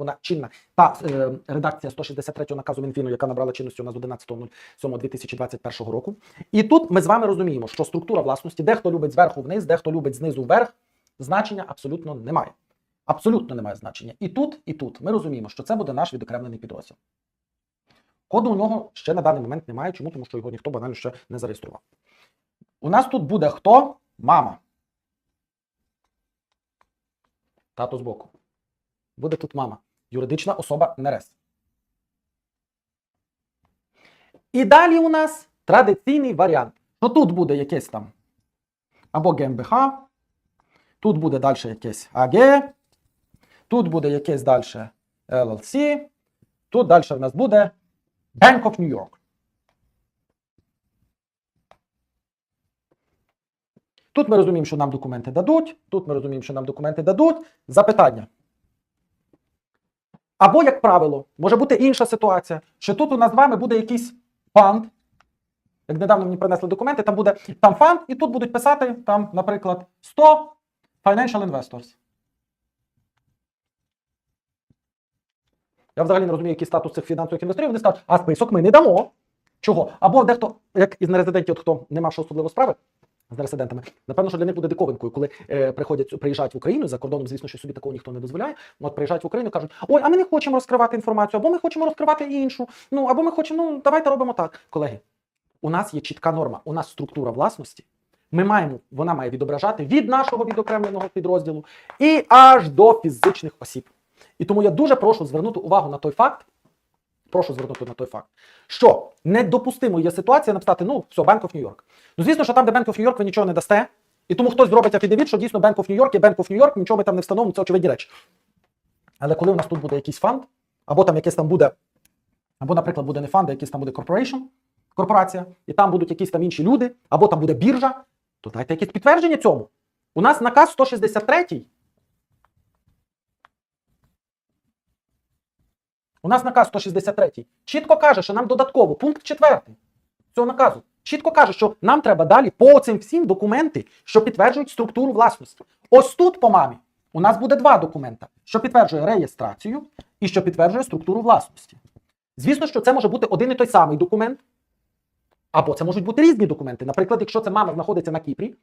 вона чинна. Та е, редакція 163 наказу Мінфіну, яка набрала чинності у нас 11.07.2021 року. І тут ми з вами розуміємо, що структура власності, дехто любить зверху вниз, дехто любить знизу вверх, значення абсолютно немає. Абсолютно немає значення. І тут, і тут ми розуміємо, що це буде наш відокремлений підрозділ. Коду у нього ще на даний момент немає. Чому? Тому що його ніхто банально ще не зареєстрував. У нас тут буде хто? Мама. Тато збоку. Буде тут мама. Юридична особа НРС. І далі у нас традиційний варіант. Що тут буде якесь там або ГМБХ, тут буде далі якесь АГ, тут буде якесь далі LLC, тут далі в нас буде Bank of New York. Тут ми розуміємо, що нам документи дадуть. Тут ми розуміємо, що нам документи дадуть. Запитання. Або, як правило, може бути інша ситуація, що тут у нас з вами буде якийсь фанд. Як недавно мені принесли документи, там буде там фанд, і тут будуть писати, там, наприклад, 100 Financial Investors. Я взагалі не розумію, який статус цих фінансових інвесторів. Вони скажуть, а список ми не дамо. Чого? Або дехто, як із нерезидентів, хто не мав що особливо справи з нерезидентами, напевно, що для них буде диковинкою, коли е, приходять, приїжджають в Україну за кордоном, звісно, що собі такого ніхто не дозволяє. Ну, От приїжджають в Україну кажуть, ой, а ми не хочемо розкривати інформацію, або ми хочемо розкривати іншу. Ну або ми хочемо, ну давайте робимо так. Колеги, у нас є чітка норма, у нас структура власності. Ми маємо, вона має відображати від нашого відокремленого підрозділу і аж до фізичних осіб. І тому я дуже прошу звернути увагу на той факт. Прошу звернути на той факт, що недопустимо є ситуація написати, ну, все, Bank of New York. Ну, звісно, що там, де Bank of New York, ви нічого не дасте. І тому хтось зробить афідевіт, що дійсно Bank of New York є Bank of New York, нічого ми там не встановимо, це очевидні речі. Але коли у нас тут буде якийсь фанд, або там якесь там буде, або, наприклад, буде не фанд, а якийсь там буде corporation, корпорація, і там будуть якісь там інші люди, або там буде біржа, то дайте якесь підтвердження цьому. У нас наказ 163 У нас наказ 163 чітко каже, що нам додатково, пункт 4 цього наказу, чітко каже, що нам треба далі по цим всім документи, що підтверджують структуру власності. Ось тут по мамі у нас буде два документа, що підтверджує реєстрацію і що підтверджує структуру власності. Звісно, що це може бути один і той самий документ, або це можуть бути різні документи. Наприклад, якщо це мама знаходиться на Кіпрі,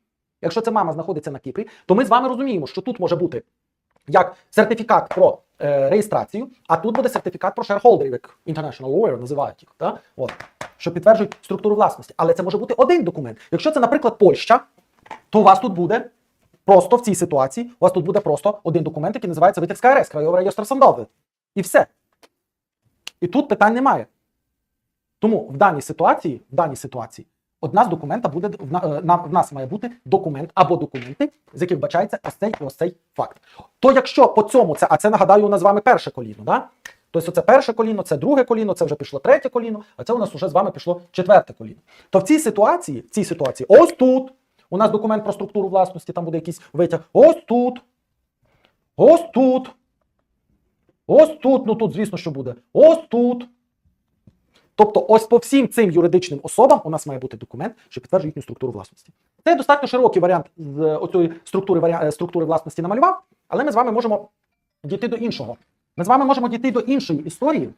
якщо це мама знаходиться на Кіпрі, то ми з вами розуміємо, що тут може бути як сертифікат про е, реєстрацію, а тут буде сертифікат про shareholder, як International Lawyer називають їх, та? От, що підтверджують структуру власності. Але це може бути один документ. Якщо це, наприклад, Польща, то у вас тут буде просто в цій ситуації, у вас тут буде просто один документ, який називається витяг з КРС, Краєвий реєстр Сандови. І все. І тут питань немає. Тому в даній ситуації, в даній ситуації, одна з документа буде е, в нас має бути документ або документи, з яких вбачається ось цей і ось цей факт. То якщо по цьому це, а це нагадаю, у нас з вами перше коліно, да? Тобто це перше коліно, це друге коліно, це вже пішло третє коліно, а це у нас вже з вами пішло четверте коліно. То в цій ситуації, в цій ситуації, ось тут у нас документ про структуру власності, там буде якийсь витяг. Ось тут. Ось тут. Ось тут. Ну тут, звісно, що буде. Ось тут. Тобто, ось по всім цим юридичним особам у нас має бути документ, що підтверджує їхню структуру власності. Це достатньо широкий варіант з е, оцієї структури, е, структури власності намалював, але ми з вами можемо дійти до іншого. Ми з вами можемо дійти до іншої історії,